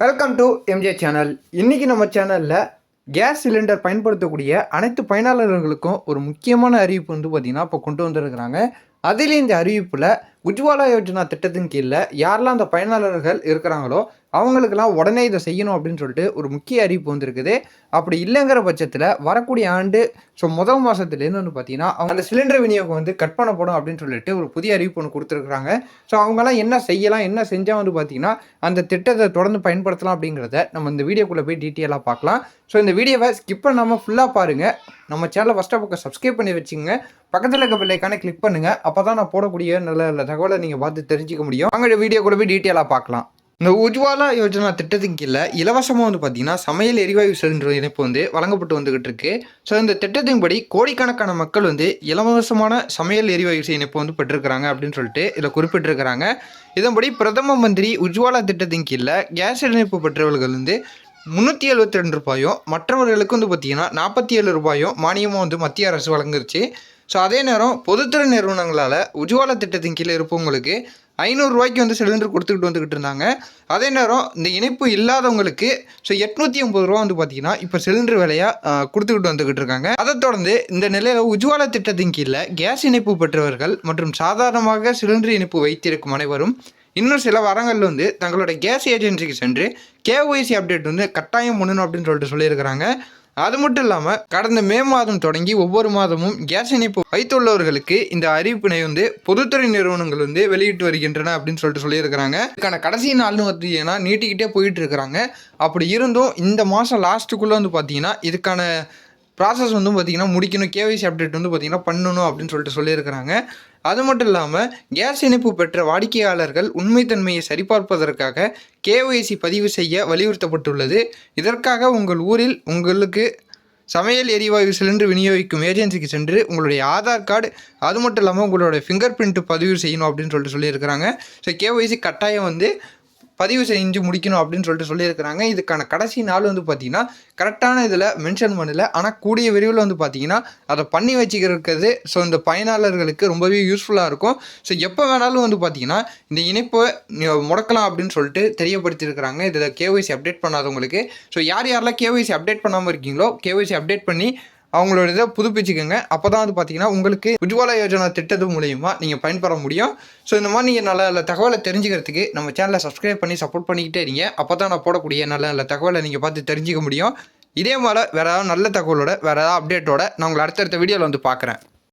Welcome to MJ channel இன்றைக்கி நம்ம சேனலில் கேஸ் சிலிண்டர் பயன்படுத்தக்கூடிய அனைத்து பயனாளர்களுக்கும் ஒரு முக்கியமான அறிவிப்பு வந்து பார்த்திங்கன்னா இப்போ கொண்டு வந்திருக்கிறாங்க. அதில் இந்த அறிவிப்பில் உஜ்வாலா யோஜனா திட்டத்தின் கீழே யாரெல்லாம் அந்த பயனாளர்கள் இருக்கிறாங்களோ அவங்களுக்கெல்லாம் உடனே இதை செய்யணும் அப்படின்னு சொல்லிட்டு ஒரு முக்கிய அறிவிப்பு வந்திருக்குது. அப்படி இல்லைங்கிற பட்சத்தில் வரக்கூடிய ஆண்டு ஸோ முதல் மாதத்துலேருந்து வந்து பார்த்தீங்கன்னா அவங்க அந்த சிலிண்டர் விநியோகம் வந்து கட் பண்ணப்படும் அப்படின்னு சொல்லிட்டு ஒரு புதிய அறிவிப்பு ஒன்று கொடுத்துருக்குறாங்க. ஸோ அவங்கெல்லாம் என்ன செய்யலாம் என்ன செஞ்சால் வந்து பார்த்தீங்கன்னா அந்த திட்டத்தை தொடர்ந்து பயன்படுத்தலாம் அப்படிங்கிறத நம்ம இந்த வீடியோக்குள்ளே போய் டீட்டெயிலாக பார்க்கலாம். ஸோ இந்த வீடியோவை ஸ்கிப் பண்ணாமல் ஃபுல்லாக பாருங்கள் நம்ம சேனலை ஃபஸ்ட்டாக பக்கம் சப்ஸ்கிரைப் பண்ணி வச்சுங்க பக்கத்தில் இருக்க பிள்ளைக்கான கிளிக் பண்ணுங்கள் அப்போ தான் நான் போடக்கூடிய நல்ல நல்ல தகவலை நீங்கள் பார்த்து தெரிஞ்சிக்க முடியும். அங்கே வீடியோ கூட போய் டீட்டெயிலாக பார்க்கலாம். இந்த உஜ்வாலா யோஜனா திட்டத்தின் கீழே இலவசமாக வந்து பார்த்தீங்கன்னா சமையல் எரிவாயு சிலிண்டர் இணைப்பு வந்து வழங்கப்பட்டு வந்துகிட்டு இருக்கு. ஸோ இந்த திட்டத்தின்படி கோடிக்கணக்கான மக்கள் வந்து இலவசமான சமையல் எரிவாயு இணைப்பு வந்து பெற்றிருக்கிறாங்க அப்படின்னு சொல்லிட்டு இதில் குறிப்பிட்டிருக்கிறாங்க. இதன்படி பிரதம மந்திரி உஜ்வாலா திட்டத்தின் கீழே கேஸ் இணைப்பு பெற்றவர்கள் வந்து முந்நூற்றி எழுபத்தி ரெண்டு ரூபாயும் மற்றவர்களுக்கு வந்து பார்த்தீங்கன்னா நாற்பத்தி ஏழு ரூபாயும் மானியமாக வந்து மத்திய அரசு வழங்குருச்சு ஸோ அதே நேரம் பொதுத்துறை நிறுவனங்களால் உஜ்வாலா திட்டத்தின் கீழே இருப்பவங்களுக்கு ஐநூறுரூவாய்க்கு வந்து சிலிண்டர் கொடுத்துக்கிட்டு வந்துக்கிட்டு இருந்தாங்க. அதே நேரம் இந்த இணைப்பு இல்லாதவங்களுக்கு ஸோ எட்நூற்றி ஐம்பது ரூபா வந்து பார்த்தீங்கன்னா இப்போ சிலிண்டர் விலையாக கொடுத்துக்கிட்டு வந்துக்கிட்டு இருக்காங்க. அதை தொடர்ந்து இந்த நிலையில் உஜ்வாலா திட்டத்தின் கீழே கேஸ் இணைப்பு பெற்றவர்கள் மற்றும் சாதாரணமாக சிலிண்டர் இணைப்பு வைத்திருக்கும் அனைவரும் இன்னும் சில வாரங்களில் வந்து தங்களோட கேஸ் ஏஜென்சிக்கு சென்று கேஒய்சி அப்டேட் வந்து கட்டாயம் பண்ணணும் அப்படின்னு சொல்லிட்டு சொல்லியிருக்கிறாங்க. அது மட்டும் இல்லாமல் கடந்த மே மாதம் தொடங்கி ஒவ்வொரு மாதமும் கேஸ் இணைப்பு வைத்துள்ளவர்களுக்கு இந்த அறிவிப்பினை வந்து பொதுத்துறை நிறுவனங்கள் வந்து வெளியிட்டு வருகின்றன அப்படின்னு சொல்லிட்டு சொல்லியிருக்கிறாங்க. இதுக்கான கடைசி நாள்னு பார்த்தீங்கன்னா நீட்டிக்கிட்டே போயிட்டு இருக்கிறாங்க. அப்படி இருந்தும் இந்த மாதம் லாஸ்ட்டுக்குள்ளே வந்து பார்த்தீங்கன்னா இதுக்கான ப்ராசஸ் வந்து பார்த்திங்கன்னா முடிக்கணும். கேவைசி அப்டேட் வந்து பார்த்திங்கன்னா பண்ணணும் அப்படின்னு சொல்லிட்டு சொல்லியிருக்கிறாங்க. அது மட்டும் இல்லாமல் கேஸ் இணைப்பு பெற்ற வாடிக்கையாளர்கள் உண்மைத்தன்மையை சரிபார்ப்பதற்காக கேஒய்சி பதிவு செய்ய வலியுறுத்தப்பட்டுள்ளது. இதற்காக உங்கள் ஊரில் உங்களுக்கு சமையல் எரிவாயு சிலிண்டர் விநியோகிக்கும் ஏஜென்சிக்கு சென்று உங்களுடைய ஆதார் கார்டு அது மட்டும் இல்லாமல் உங்களுடைய ஃபிங்கர் பிரிண்ட்டு பதிவு செய்யணும் அப்படின்னு சொல்லிட்டு சொல்லியிருக்கிறாங்க. ஸோ கேஒய்சி கட்டாயம் வந்து பதிவு செஞ்சு முடிக்கணும் அப்படின்னு சொல்லிட்டு சொல்லியிருக்கிறாங்க. இதுக்கான கடைசி நாள் வந்து பார்த்தீங்கன்னா கரெக்டான இதில் மென்ஷன் பண்ணல. ஆனால் கூடிய விரைவில் வந்து பார்த்தீங்கன்னா அதை பண்ணி வச்சுக்கிறது ஸோ இந்த பயனாளர்களுக்கு ரொம்பவே யூஸ்ஃபுல்லாக இருக்கும். ஸோ எப்போ வேணாலும் வந்து பார்த்தீங்கன்னா இந்த இணைப்பை முடக்கலாம் அப்படின்னு சொல்லிட்டு தெரியப்படுத்தியிருக்கிறாங்க. இதில் கேஒய்சி அப்டேட் பண்ணாதவங்களுக்கு. ஸோ யார் யாரெல்லாம் கேஒய்சி அப்டேட் பண்ணாமல் இருக்கீங்களோ கேஒய்சி அப்டேட் பண்ணி அவங்களோட இதை புதுப்பிச்சுக்கோங்க. அப்போ தான் வந்து பார்த்தீங்கன்னா உங்களுக்கு உஜ்வாலா யோஜனா திட்டத்து மூலயமா நீங்கள் பயன்பெற முடியும். ஸோ இந்த மாதிரி நீங்கள் நல்ல நல்ல தகவலை தெரிஞ்சுக்கிறதுக்கு நம்ம சேனலை சப்ஸ்கிரைப் பண்ணி சப்போர்ட் பண்ணிக்கிட்டே இருங்க. அப்போ தான் நான் போடக்கூடிய நல்ல நல்ல தகவலை நீங்கள் பார்த்து தெரிஞ்சிக்க முடியும். இதே மாதிரி வேறு ஏதாவது நல்ல தகவலோட வேறு ஏதாவது அப்டேட்டோட நான் உங்களை அடுத்தடுத்த வீடியோவில் வந்து பார்க்குறேன்.